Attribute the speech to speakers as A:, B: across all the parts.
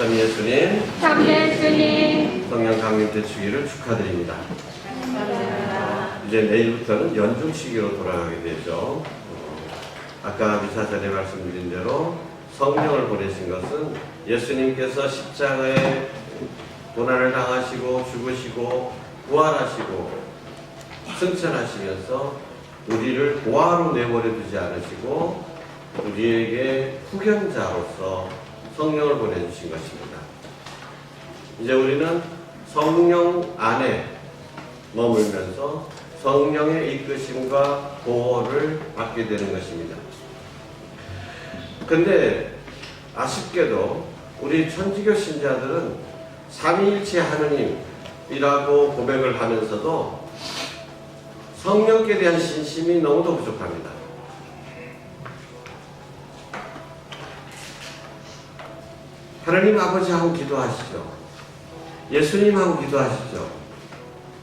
A: 참 예수님
B: 참 예수님
A: 성령 강림 대축일을 축하드립니다. 이제 내일부터는 연중 시기로 돌아가게 되죠. 어, 아까 미사 전에 말씀드린 대로 성령을 보내신 것은 예수님께서 십자가에 고난을 당하시고 죽으시고 부활하시고 승천하시면서 우리를 고아로 내버려 두지 않으시고 우리에게 후견자로서 성령을 보내주신 것입니다. 이제 우리는 성령 안에 머물면서 성령의 이끄심과 보호를 받게 되는 것입니다. 근데 아쉽게도 우리 천주교 신자들은 삼위일체 하느님이라고 고백을 하면서도 성령께 대한 신심이 너무도 부족합니다. 하나님 아버지하고 기도하시죠. 예수님하고 기도하시죠.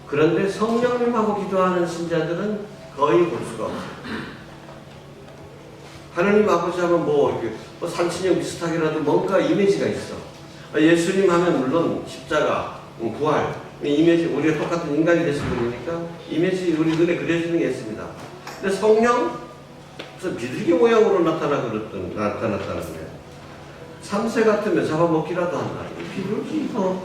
A: 그런데 성령님하고 기도하는 신자들은 거의 볼 수가 없어요. 하나님 아버지 하면 뭐, 뭐 산신령 비슷하게라도 뭔가 이미지가 있어. 아, 예수님 하면 물론 십자가, 음, 부활, 이미지, 우리가 똑같은 인간이 되신 분이니까 이미지 우리 눈에 그려지는 게 있습니다. 근데 성령? 무슨 비둘기 모양으로 나타나 그랬던, 나타났다는 거예요. 참새 같으면 잡아먹기라도 한다. 이 비둘기 이거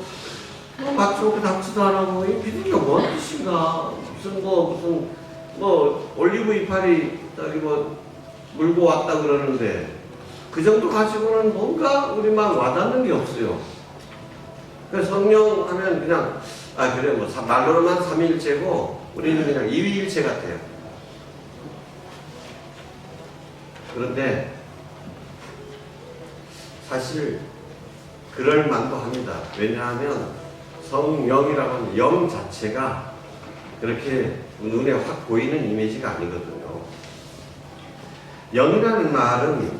A: 뭐 맞추고 닥치도 안 하고 이 비둘기가 뭔 뜻인가? 무슨 뭐 무슨 뭐 올리브 이파리 저기 뭐 물고 왔다 그러는데 그 정도 가지고는 뭔가 우리만 와닿는 게 없어요. 그래서 성령 하면 그냥 아 그래 뭐 사- 말로만 삼위일체고 우리는 그냥 이위일체 같아요. 그런데 사실 그럴 만도 합니다. 왜냐하면 성령이라고 하는 영 자체가 그렇게 눈에 확 보이는 이미지가 아니거든요. 영이라는 말은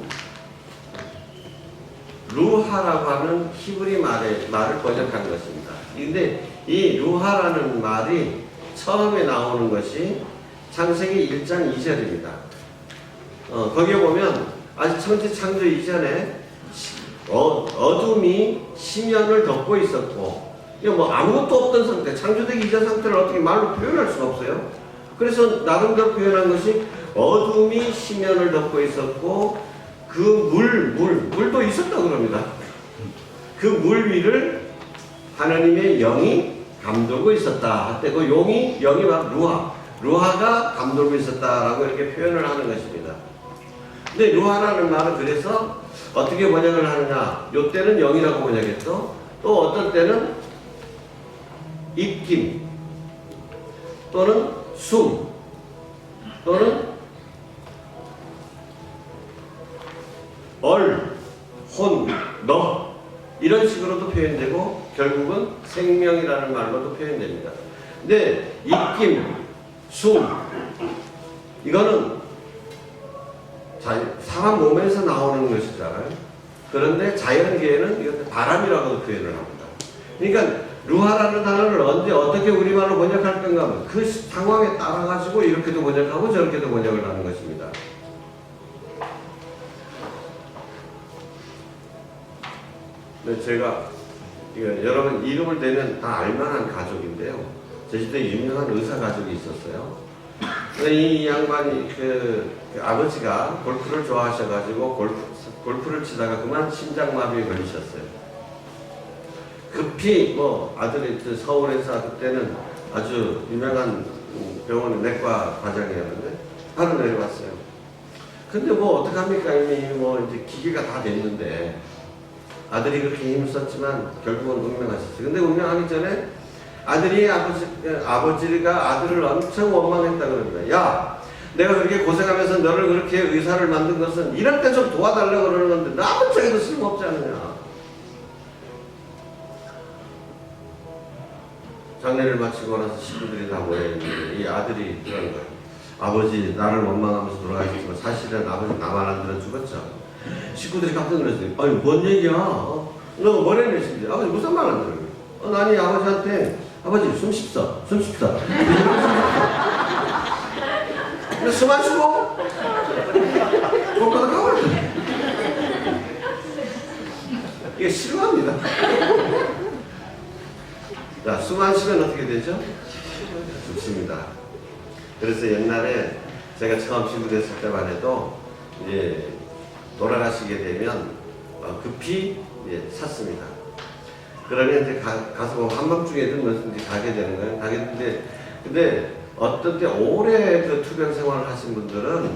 A: 루하라고 하는 히브리 말의 말을 번역한 것입니다. 근데 이 루하라는 말이 처음에 나오는 것이 창세기 1장 2절입니다. 어, 거기에 보면 아직 천지 창조 이전에 어, 어둠이 심연을 덮고 있었고 뭐 아무것도 없던 상태, 창조되기 이전 상태를 어떻게 말로 표현할 수가 없어요. 그래서 나름대로 표현한 것이 어둠이 심연을 덮고 있었고 그 물, 물, 물도 있었다 그럽니다. 그 물 위를 하나님의 영이 감돌고 있었다. 할때 그 용이 영이 막 루하, 루하가 감돌고 있었다라고 이렇게 표현을 하는 것입니다. 근데 루하라는 말은 그래서 어떻게 번역을 하느냐? 요 때는 영이라고 번역했죠. 또 어떤 때는 입김 또는 숨 또는 얼, 혼, 너 이런 식으로도 표현되고 결국은 생명이라는 말로도 표현됩니다. 근데 입김, 숨 이거는 자, 사람 몸에서 나오는 것이잖아요. 그런데 자연계에는 바람이라고 표현을 합니다. 그러니까 루하라는 단어를 언제 어떻게 우리말로 번역할 건가 하면 그 상황에 따라 가지고 이렇게도 번역하고 저렇게도 번역을 하는 것입니다. 네, 제가 여러분 이름을 대면 다 알만한 가족인데요. 제 집에 유명한 의사 가족이 있었어요. 이 양반이 그, 그 아버지가 골프를 좋아하셔가지고 골프, 골프를 치다가 그만 심장마비에 걸리셨어요. 급히 뭐 아들이 그 서울에서 그때는 아주 유명한 병원의 내과 과장이었는데 바로 내려갔어요. 근데 뭐 어떡합니까 이미 뭐 이제 기계가 다 됐는데 아들이 그렇게 힘을 썼지만 결국은 운명하셨어요. 근데 운명하기 전에 아들이 아버지, 아버지가 아들을 엄청 원망했다 그럽니다. 야, 내가 그렇게 고생하면서 너를 그렇게 의사를 만든 것은 이럴 때 좀 도와달라고 그러는 건데 나 아무짝에도 쓸모없지 않느냐. 장례를 마치고 나서 식구들이 다 모여있는데 이 아들이 그런 거예요. 아버지 나를 원망하면서 돌아가셨지만 사실은 아버지 나만 안 들어 죽었죠. 식구들이 깜짝 놀랐어요. 아니 뭔 얘기야? 어? 너 뭐라는 것인데? 아버지 무슨 말 안 들어요? 어, 나니 아버지한테 아버지 숨 쉽사, 숨. 근데 숨안 쉬고 손바닥 하고 이게 싫어합니다. 자, 숨 안 쉬면 어떻게 되죠? 죽습니다. 그래서 옛날에 제가 처음 시구됐을 때만 해도 이제 돌아가시게 되면 어, 급히 이제 샀습니다. 그러면 이제 가, 가서 뭐 한밤중에든 이제 가게 되는 거예요. 가게 되는데 근데 어떤 때 오래 그 투병 생활을 하신 분들은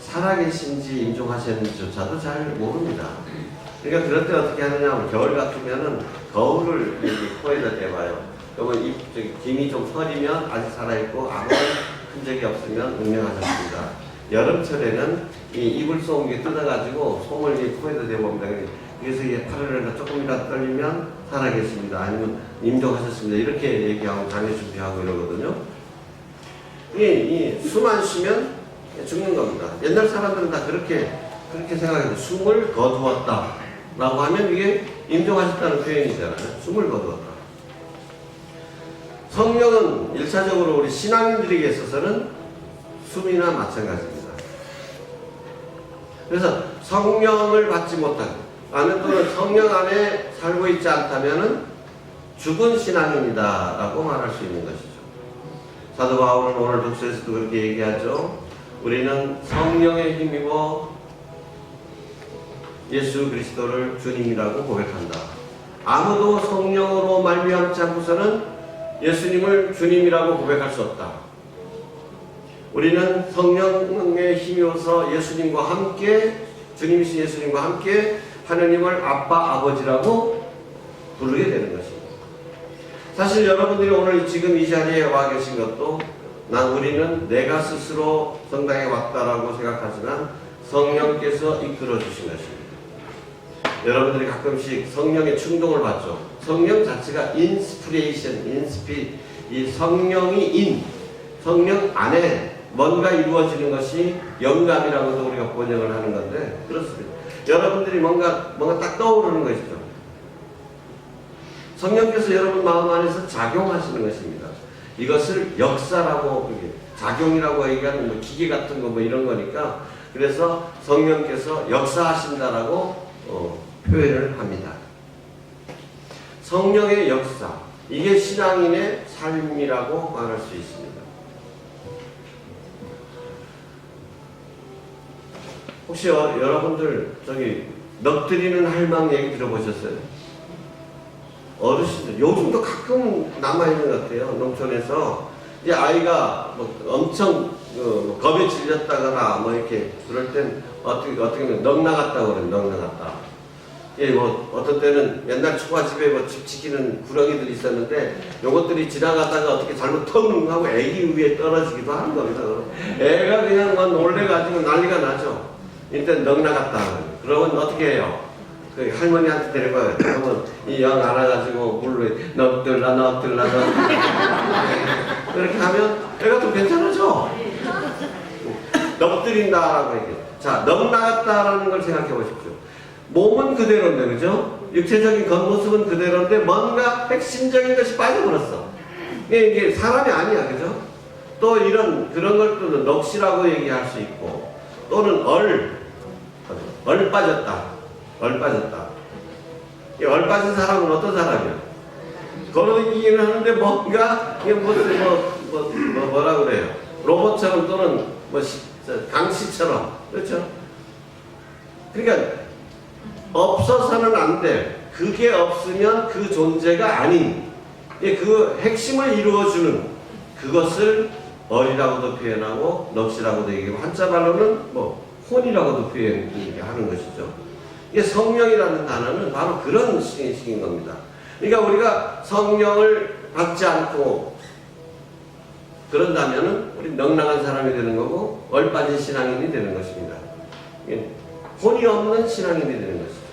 A: 살아계신지 임종하셨는지조차도 잘 모릅니다. 그러니까 그럴 때 어떻게 하느냐 하면 겨울 같으면은 거울을 여기 코에다 대봐요. 그러면 입 저기 김이 좀 서리면 아직 살아있고 아무 흔적이 없으면 운명하셨습니다. 여름철에는 이 이불 속이 뜯어가지고 솜을 이 코에다 대봅니다. 그래서 이 팔을 조금이라도 떨리면 살아계십니다. 아니면 임종하셨습니다. 이렇게 얘기하고 장례 준비하고 이러거든요. 이숨 안 쉬면 죽는 겁니다. 옛날 사람들은 다 그렇게 그렇게 생각해요. 숨을 거두었다 라고 하면 이게 임종하셨다는 표현이잖아요. 숨을 거두었다. 성령은 일차적으로 우리 신앙인들에게 있어서는 숨이나 마찬가지입니다. 그래서 성령을 받지 못한 아는 또는 성령 안에 살고 있지 않다면은 죽은 신앙인이다라고 말할 수 있는 것이죠. 사도 바울은 오늘 독서에서도 그렇게 얘기하죠. 우리는 성령의 힘입어 예수 그리스도를 주님이라고 고백한다. 아무도 성령으로 말미암지 않고서는 예수님을 주님이라고 고백할 수 없다. 우리는 성령의 힘이어서 예수님과 함께 주님이신 예수님과 함께 하나님을 아빠 아버지라고 부르게 되는 것입니다. 사실 여러분들이 오늘 지금 이 자리에 와 계신 것도 난 우리는 내가 스스로 성당에 왔다라고 생각하지만 성령께서 이끌어 주신 것입니다. 여러분들이 가끔씩 성령의 충동을 받죠. 성령 자체가 인스피레이션, 인스피, 이 성령이 인, 성령 안에 뭔가 이루어지는 것이 영감이라고도 우리가 번역을 하는 건데 그렇습니다. 여러분들이 뭔가 뭔가 딱 떠오르는 것이죠. 성령께서 여러분 마음 안에서 작용하시는 것입니다. 이것을 역사라고 작용이라고 얘기하는 뭐 기계 같은 거 뭐 이런 거니까 그래서 성령께서 역사하신다라고 어, 표현을 합니다. 성령의 역사 이게 신앙인의 삶이라고 말할 수 있습니다. 혹시 어, 여러분들 저기 넋드리는 할망 얘기 들어보셨어요? 어르신들 요즘도 가끔 남아 있는 것 같아요. 농촌에서 이제 아이가 뭐 엄청 그 겁에 질렸다거나 뭐 이렇게 그럴 땐 어떻게 어떻게 보면 넋 나갔다고 그래요. 넋 나갔다. 예, 뭐 어떤 때는 옛날 초가집에 뭐 집 지키는 구렁이들이 있었는데 요것들이 지나가다가 어떻게 잘못 텅 하고 애기 위에 떨어지기도 하는 겁니다. 애가 그냥 막 놀래가지고 난리가 나죠. 일단 넋 나갔다. 그러면 어떻게 해요? 그 할머니한테 데려가요. 그러면 이영 안아가지고 물로 넋들라 넋들라 넋 그렇게 하면 애가 좀 괜찮아져. 넋들인다라고 얘기해요. 자, 넋 나갔다라는 걸 생각해 보십시오. 몸은 그대로인데, 그죠? 육체적인 겉모습은 그대로인데 뭔가 핵심적인 것이 빠져버렸어. 이게, 사람이 아니야, 그죠? 또 이런, 그런 걸또 넋이라고 얘기할 수 있고, 또는 얼, 얼 빠졌다. 얼 빠졌다. 이얼 빠진 사람은 어떤 사람이야? 걸어다니기는 하는데 뭔가, 이게 무슨, 뭐, 뭐, 뭐, 뭐라 그래요? 로봇처럼 또는 뭐, 시, 저, 강시처럼. 그렇죠? 그러니까, 없어서는 안 돼. 그게 없으면 그 존재가 아닌, 예, 그 핵심을 이루어주는 그것을 얼이라고도 표현하고 넋이라고도 얘기하고 한자 말로는 뭐 혼이라고도 표현하는 것이죠. 이게 성령이라는 단어는 바로 그런 식인 겁니다. 그러니까 우리가 성령을 받지 않고 그런다면은 우리 넉넉한 사람이 되는 거고 얼빠진 신앙인이 되는 것입니다. 예, 혼이 없는 신앙인이 되는 것이죠.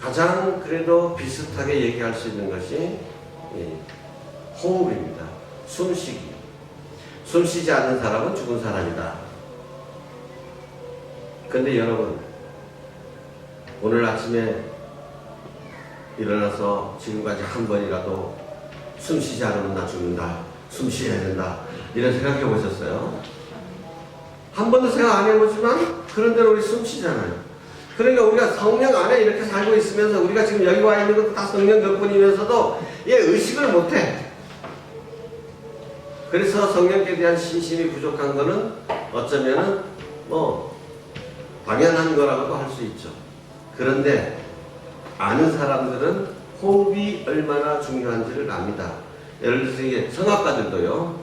A: 가장 그래도 비슷하게 얘기할 수 있는 것이 예, 호흡입니다. 숨쉬기. 숨 쉬지 않는 사람은 죽은 사람이다. 근데 여러분, 오늘 아침에 일어나서 지금까지 한 번이라도 숨 쉬지 않으면 나 죽는다. 숨 쉬어야 된다. 이런 생각해 보셨어요? 한 번도 생각 안 해보지만 그런 대로 우리 숨 쉬잖아요. 그러니까 우리가 성령 안에 이렇게 살고 있으면서 우리가 지금 여기 와 있는 것도 다 성령 덕분이면서도 얘 의식을 못해. 그래서 성령께 대한 신심이 부족한 거는 어쩌면은 뭐 당연한 거라고도 할 수 있죠. 그런데 아는 사람들은 호흡이 얼마나 중요한지를 압니다. 예를 들어서 성악가들도요,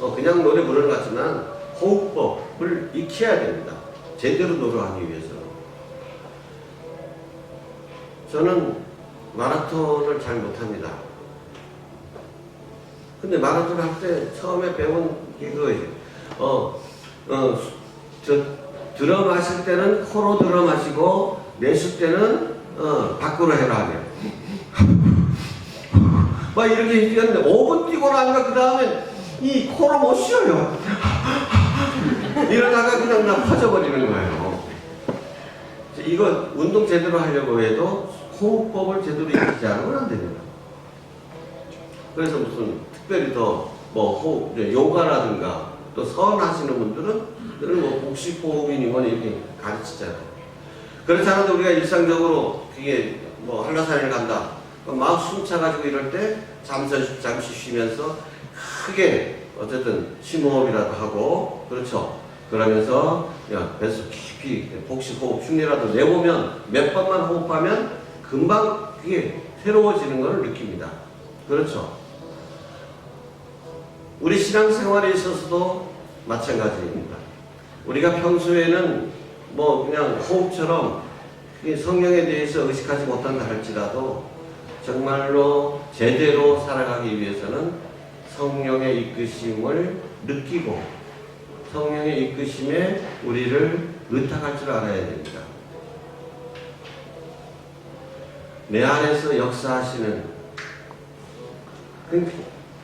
A: 어, 그냥 노래 부르는 것 같지만 호흡법을 익혀야 됩니다. 제대로 노래하기 위해서. 저는 마라톤을 잘 못합니다. 근데 마라톤 할 때 처음에 배운 이거, 어, 어, 저, 들어 마실 때는 코로 들어 마시고, 내쉴 때는, 어, 밖으로 해라. 하네요. 막 이렇게 뛰었는데 5분 뛰고 나니까 그 다음에 이 코로 못 쉬어요. 이러다가 그냥 나 퍼져버리는 거예요. 이거 운동 제대로 하려고 해도 호흡법을 제대로 익히지 않으면 안 됩니다. 그래서 무슨 특별히 더뭐 호흡, 이제 요가라든가 또 서원하시는 분들은 늘뭐 복식 호흡이니 뭐니 이렇게 가르치잖아요. 그렇지 않아도 우리가 일상적으로 그게 뭐 한라산을 간다. 막 숨차가지고 이럴 때 잠시, 잠시 쉬면서 크게 어쨌든 심호흡이라도 하고 그렇죠. 그러면서 야 뱃속 깊이 복식 호흡 흉내라도 내보면 몇 번만 호흡하면 금방 그게 새로워지는 것을 느낍니다. 그렇죠. 우리 신앙생활에 있어서도 마찬가지입니다. 우리가 평소에는 뭐 그냥 호흡처럼 성령에 대해서 의식하지 못한다 할지라도 정말로 제대로 살아가기 위해서는 성령의 이끄심을 느끼고 성령의 이끄심에 우리를 의탁할 줄 알아야 됩니다. 내 안에서 역사하시는 그-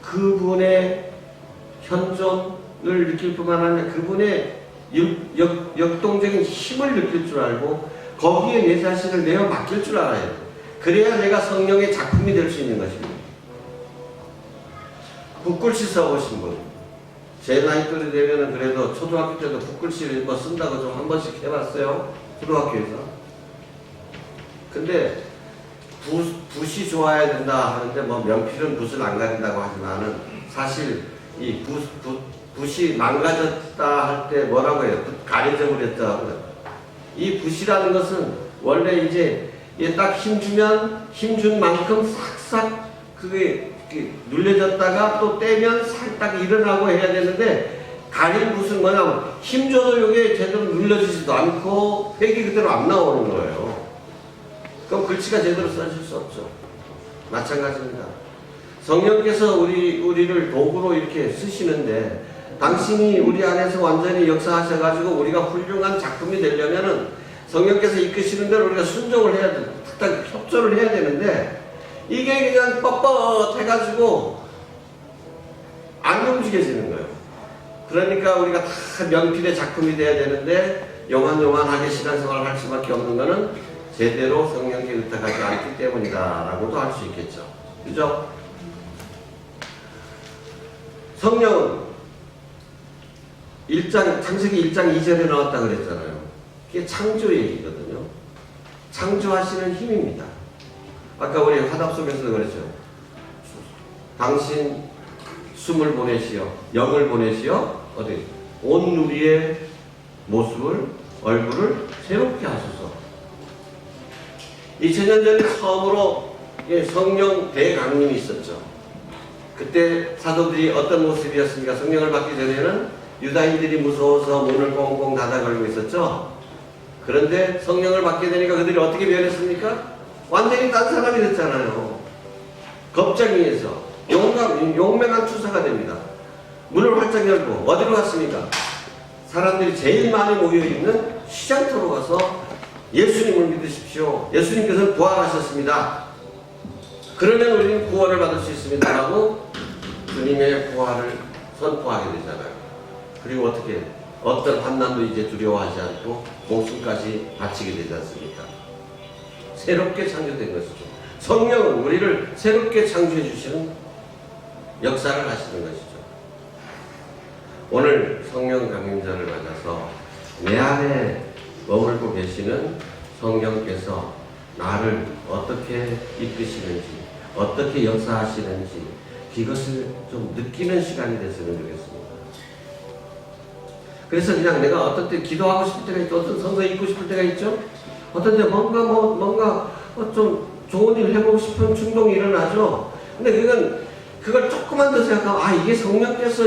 A: 그분의 현존을 느낄 뿐만 아니라 그분의 역, 역, 역동적인 힘을 느낄 줄 알고 거기에 내 자신을 내어 맡길 줄 알아야 돼. 그래야 내가 성령의 작품이 될 수 있는 것입니다. 붓글씨 써보신 분. 제 나이 또래 되면은 그래도 초등학교 때도 붓글씨를 뭐 쓴다고 좀 한 번씩 해봤어요. 초등학교에서. 근데 붓, 붓이 좋아야 된다 하는데 뭐 명필은 붓을 안 가린다고 하지만은 사실 이 붓, 붓, 붓이 망가졌다 할 때 뭐라고 해요? 붓 가려져 버렸다 고요. 이 붓이라는 것은 원래 이제 딱 힘주면 힘준 만큼 싹싹 그게 눌려졌다가 또 떼면 살짝 일어나고 해야 되는데 가린 붓은 뭐냐면 힘줘도 이게 제대로 눌려지지도 않고 획이 그대로 안 나오는 거예요. 그럼 글씨가 제대로 써질 수 없죠. 마찬가지입니다. 성령께서 우리, 우리를 도구로 이렇게 쓰시는데, 당신이 우리 안에서 완전히 역사하셔가지고 우리가 훌륭한 작품이 되려면은 성령께서 이끄시는 대로 우리가 순종을 해야 돼. 딱 협조를 해야 되는데, 이게 그냥 뻣뻣해가지고 안 움직여지는 거예요. 그러니까 우리가 다 명필의 작품이 돼야 되는데, 요만요만하게 신앙생활을 할 수밖에 없는 거는 제대로 성령께 의탁하지 않기 때문이다라고도 할 수 있겠죠. 그죠? 성령은 1장, 창세기 1장 2절에 나왔다 그랬잖아요. 그게 창조 얘기거든요. 창조하시는 힘입니다. 아까 우리 화답 속에서도 그랬죠. 당신 숨을 보내시어, 영을 보내시어, 어디, 온 누리의 모습을, 얼굴을 새롭게 하소서. 2000년 전에 처음으로 예, 성령 대강림이 있었죠. 그때 사도들이 어떤 모습이었습니까? 성령을 받기 전에는 유다인들이 무서워서 문을 꽁꽁 닫아 걸고 있었죠. 그런데 성령을 받게 되니까 그들이 어떻게 변했습니까? 완전히 딴 사람이 됐잖아요. 겁쟁이에서 용감, 용맹한 투사가 됩니다. 문을 활짝 열고 어디로 갔습니까? 사람들이 제일 많이 모여있는 시장터로 가서 예수님을 믿으십시오. 예수님께서는 부활하셨습니다. 그러면 우리는 구원을 받을 수 있습니다라고 주님의 부활을 선포하게 되잖아요. 그리고 어떻게 어떤 환난도 이제 두려워하지 않고 목숨까지 바치게 되지 않습니까? 새롭게 창조된 것이죠. 성령은 우리를 새롭게 창조해 주시는 역사를 하시는 것이죠. 오늘 성령 강림자를 맞아서 내 안에 머물고 계시는 성령께서 나를 어떻게 이끄시는지, 어떻게 역사하시는지, 이것을 좀 느끼는 시간이 됐으면 좋겠습니다. 그래서 그냥 내가 어떤 때 기도하고 싶을 때가 있고, 어떤 성서 읽고 싶을 때가 있죠? 어떤 때 뭔가 뭐, 뭔가 어, 좀 좋은 일 해보고 싶은 충동이 일어나죠? 근데 그건, 그걸 조금만 더 생각하면, 아, 이게 성령께서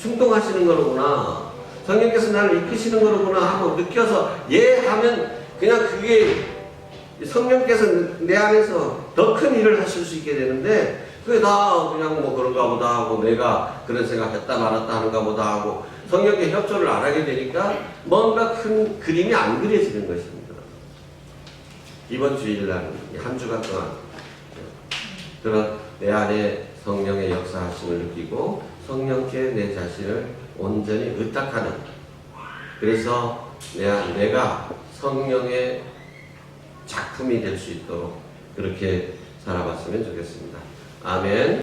A: 충동하시는 거로구나. 성령께서 나를 이끄시는 거로구나 하고 느껴서 예 하면 그냥 그게 성령께서 내 안에서 더 큰 일을 하실 수 있게 되는데 그게 다 그냥 뭐 그런가 보다 하고 내가 그런 생각했다 말았다 하는가 보다 하고 성령의 협조를 안 하게 되니까 뭔가 큰 그림이 안 그려지는 것입니다. 이번 주일날 이한 주간 동안 그런 내 안에 성령의 역사하심을 느끼고 성령께 내 자신을 온전히 의탁하는 그래서 내, 내가 성령의 작품이 될 수 있도록 그렇게 살아봤으면 좋겠습니다. 아멘.